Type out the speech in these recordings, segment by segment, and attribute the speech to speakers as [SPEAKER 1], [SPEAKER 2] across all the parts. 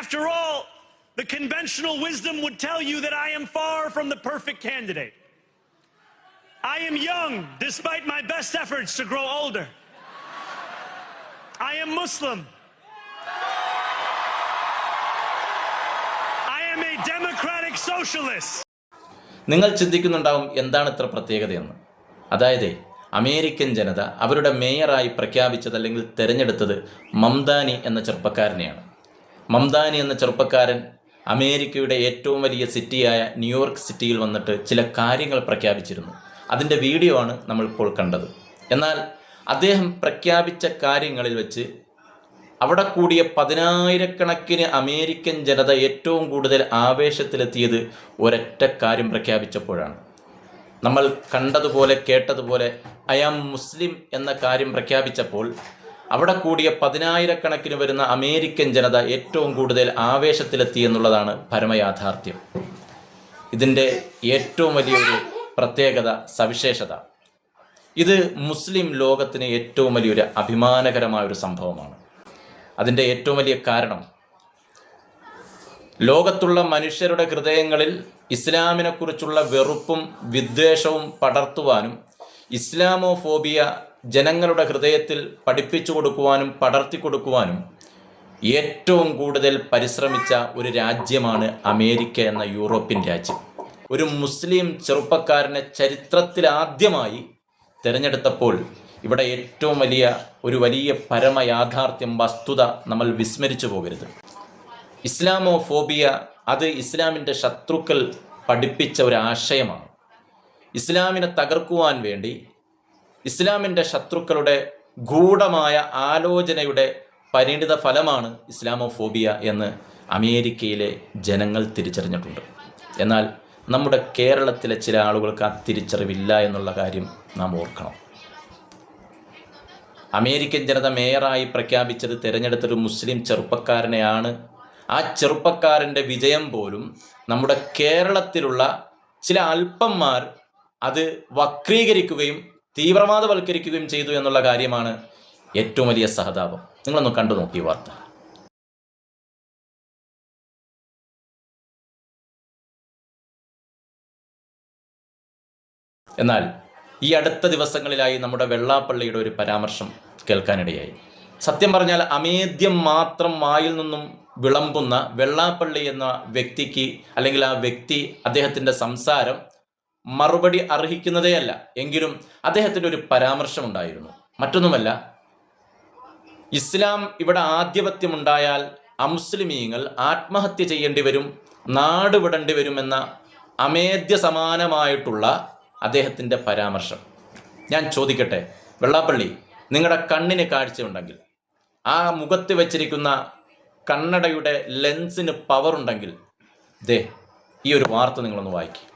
[SPEAKER 1] After all, the conventional wisdom would tell you that I am far from the perfect candidate. I am young, despite my best efforts to grow older. I am Muslim. I am a democratic socialist.
[SPEAKER 2] നിങ്ങൾ ചിന്തിക്കുന്നുണ്ടാവും എന്താണ് ഇത്ര പ്രത്യേകതയെന്ന് അതായത് American ജനത അവരുടെ മേയറായി പ്രഖ്യാപിച്ചത് അല്ലെങ്കിൽ തിരഞ്ഞെടുത്തത് മംദാനി എന്ന ചെറുപ്പക്കാരനെയാണ് മംദാനി എന്ന ചെറുപ്പക്കാരൻ അമേരിക്കയുടെ ഏറ്റവും വലിയ സിറ്റിയായ ന്യൂയോർക്ക് സിറ്റിയിൽ വന്നിട്ട് ചില കാര്യങ്ങൾ പ്രഖ്യാപിച്ചിരുന്നു. അതിന്റെ വീഡിയോ ആണ് നമ്മളിപ്പോൾ കണ്ടത്. എന്നാൽ അദ്ദേഹം പ്രഖ്യാപിച്ച കാര്യങ്ങളിൽ വെച്ച് അവിടെ കൂടിയ പതിനായിരക്കണക്കിന് അമേരിക്കൻ ജനത ഏറ്റവും കൂടുതൽ ആവേശത്തിലെത്തിയത് ഒരൊറ്റ കാര്യം പ്രഖ്യാപിച്ചപ്പോഴാണ്. നമ്മൾ കണ്ടതുപോലെ കേട്ടതുപോലെ ഐ ആം മുസ്ലിം എന്ന കാര്യം പ്രഖ്യാപിച്ചപ്പോൾ അവിടെ കൂടിയ പതിനായിരക്കണക്കിന് വരുന്ന അമേരിക്കൻ ജനത ഏറ്റവും കൂടുതൽ ആവേശത്തിലെത്തി എന്നുള്ളതാണ് പരമയാഥാർത്ഥ്യം. ഇതിന്റെ ഏറ്റവും വലിയൊരു പ്രത്യേകത സവിശേഷത. ഇത് മുസ്ലിം ലോകത്തിന് ഏറ്റവും വലിയൊരു അഭിമാനകരമായ ഒരു സംഭവമാണ്. അതിന്റെ ഏറ്റവും വലിയ കാരണം ലോകത്തുള്ള മനുഷ്യരുടെ ഹൃദയങ്ങളിൽ ഇസ്ലാമിനെക്കുറിച്ചുള്ള വെറുപ്പും വിദ്വേഷവും പടർത്തുവാനും ഇസ്ലാമോഫോബിയ ജനങ്ങളുടെ ഹൃദയത്തിൽ പഠിപ്പിച്ചു കൊടുക്കുവാനും പടർത്തി കൊടുക്കുവാനും ഏറ്റവും കൂടുതൽ പരിശ്രമിച്ച ഒരു രാജ്യമാണ് അമേരിക്ക എന്ന യൂറോപ്യൻ രാജ്യം. ഒരു മുസ്ലിം ചെറുപ്പക്കാരനെ ചരിത്രത്തിലാദ്യമായി തിരഞ്ഞെടുത്തപ്പോൾ ഇവിടെ ഏറ്റവും വലിയ ഒരു വലിയ പരമയാഥാർത്ഥ്യം വസ്തുത നമ്മൾ വിസ്മരിച്ചു പോകരുത്. ഇസ്ലാമോ ഫോബിയ അത് ഇസ്ലാമിന്റെ ശത്രുക്കൾ പഠിപ്പിച്ച ഒരു ആശയമാണ്. ഇസ്ലാമിനെ തകർക്കുവാൻ വേണ്ടി ഇസ്ലാമിന്റെ ശത്രുക്കളുടെ ഗൂഢമായ ആലോചനയുടെ പരിണിത ഫലമാണ് ഇസ്ലാമോഫോബിയ എന്ന് അമേരിക്കയിലെ ജനങ്ങൾ തിരിച്ചറിഞ്ഞിട്ടുണ്ട്. എന്നാൽ നമ്മുടെ കേരളത്തിലെ ചില ആളുകൾക്ക് ആ തിരിച്ചറിവില്ല എന്നുള്ള കാര്യം നാം ഓർക്കണം. അമേരിക്കൻ ജനത മേയറായി പ്രഖ്യാപിച്ചത് തിരഞ്ഞെടുത്തൊരു മുസ്ലിം ചെറുപ്പക്കാരനെയാണ്. ആ ചെറുപ്പക്കാരന്റെ വിജയം പോലും നമ്മുടെ കേരളത്തിലുള്ള ചില അല്പന്മാർ അത് വക്രീകരിക്കുകയും തീവ്രവാദവൽക്കരിക്കുകയും ചെയ്തു എന്നുള്ള കാര്യമാണ് ഏറ്റവും വലിയ സഹതാപം. നിങ്ങളൊന്ന് കണ്ടു നോക്കി വാർത്ത. എന്നാൽ ഈ അടുത്ത ദിവസങ്ങളിലായി നമ്മുടെ വെള്ളാപ്പള്ളിയുടെ ഒരു പരാമർശം കേൾക്കാനിടയായി. സത്യം പറഞ്ഞാൽ അമേദ്യം മാത്രം വായിൽ നിന്നും വിളമ്പുന്ന വെള്ളാപ്പള്ളി എന്ന വ്യക്തിക്ക് അല്ലെങ്കിൽ ആ വ്യക്തി അദ്ദേഹത്തിന്റെ സംസാരം മറുപടി അർഹിക്കുന്നതേയല്ല. എങ്കിലും അദ്ദേഹത്തിന്റെ ഒരു പരാമർശം ഉണ്ടായിരുന്നു മറ്റൊന്നുമല്ല ഇസ്ലാം ഇവിടെ ആധിപത്യമുണ്ടായാൽ അമുസ്ലിമീങ്ങൾ ആത്മഹത്യ ചെയ്യേണ്ടി വരും നാട് വിടേണ്ടി വരുമെന്ന അമേദ്യ സമാനമായിട്ടുള്ള അദ്ദേഹത്തിന്റെ പരാമർശം. ഞാൻ ചോദിക്കട്ടെ വെള്ളാപ്പള്ളി നിങ്ങളുടെ കണ്ണിന് കാഴ്ചയുണ്ടെങ്കിൽ ആ മുഖത്ത് വെച്ചിരിക്കുന്ന കണ്ണടയുടെ ലെൻസിന് പവർ ഉണ്ടെങ്കിൽ ദേ ഈ ഒരു വാർത്ത നിങ്ങളൊന്ന് വായിക്കും.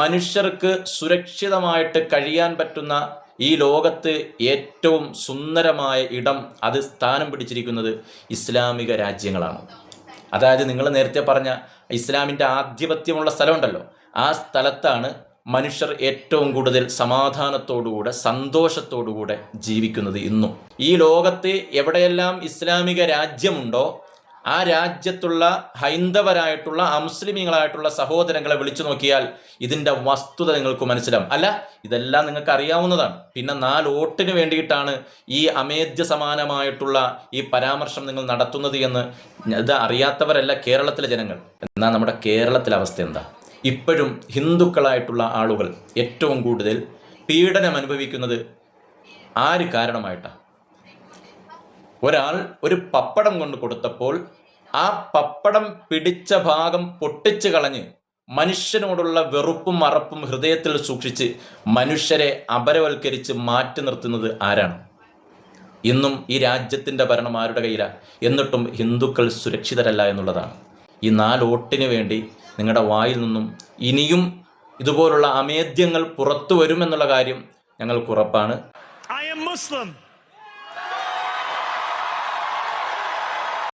[SPEAKER 2] മനുഷ്യർക്ക് സുരക്ഷിതമായിട്ട് കഴിയാൻ പറ്റുന്ന ഈ ലോകത്ത് ഏറ്റവും സുന്ദരമായ ഇടം അത് സ്ഥാനം പിടിച്ചിരിക്കുന്നത് ഇസ്ലാമിക രാജ്യങ്ങളാണ്. അതായത് നിങ്ങൾ നേരത്തെ പറഞ്ഞ ഇസ്ലാമിന്റെ ആധിപത്യമുള്ള സ്ഥലമുണ്ടല്ലോ. ആ സ്ഥലത്താണ് മനുഷ്യർ ഏറ്റവും കൂടുതൽ സമാധാനത്തോടുകൂടെ സന്തോഷത്തോടുകൂടെ ജീവിക്കുന്നത് ഇന്നും. ഈ ലോകത്ത് എവിടെയെല്ലാം ഇസ്ലാമിക രാജ്യമുണ്ടോ ആ രാജ്യത്തുള്ള ഹൈന്ദവരായിട്ടുള്ള അമുസ്ലിമീങ്ങളായിട്ടുള്ള സഹോദരങ്ങളെ വിളിച്ചു നോക്കിയാൽ ഇതിന്റെ വസ്തുത നിങ്ങൾക്ക് മനസ്സിലാവും. അല്ല ഇതെല്ലാം നിങ്ങൾക്ക് അറിയാവുന്നതാണ്. പിന്നെ നാല് വോട്ടിന് വേണ്ടിയിട്ടാണ് ഈ അമേദ്യ സമാനമായിട്ടുള്ള ഈ പരാമർശം നിങ്ങൾ നടത്തുന്നത് എന്ന് ഇത് അറിയാത്തവരല്ല കേരളത്തിലെ ജനങ്ങൾ. എന്നാൽ നമ്മുടെ കേരളത്തിലെ അവസ്ഥ എന്താ? ഇപ്പോഴും ഹിന്ദുക്കളായിട്ടുള്ള ആളുകൾ ഏറ്റവും കൂടുതൽ പീഡനം അനുഭവിക്കുന്നത് ആര് കാരണമായിട്ടാണ് ഒരാൾ ഒരു പപ്പടം കൊണ്ട് കൊടുത്തപ്പോൾ ആ പപ്പടം പിടിച്ച ഭാഗം പൊട്ടിച്ചു കളഞ്ഞ് മനുഷ്യനോടുള്ള വെറുപ്പും അറപ്പും ഹൃദയത്തിൽ സൂക്ഷിച്ച് മനുഷ്യരെ അപരവൽക്കരിച്ച് മാറ്റി നിർത്തുന്നത് ആരാണ്? ഇന്നും ഈ രാജ്യത്തിന്റെ ഭരണം ആരുടെ കയ്യിലാണ് എന്നിട്ടും ഹിന്ദുക്കൾ സുരക്ഷിതരല്ല എന്നുള്ളതാണ്. ഈ നാല് വോട്ടിന് വേണ്ടി നിങ്ങളുടെ വായിൽ നിന്നും ഇനിയും ഇതുപോലുള്ള അമേദ്യങ്ങൾ പുറത്തു വരുമെന്നുള്ള കാര്യം ഞങ്ങൾക്ക് ഉറപ്പാണ്.
[SPEAKER 1] Am Muslim.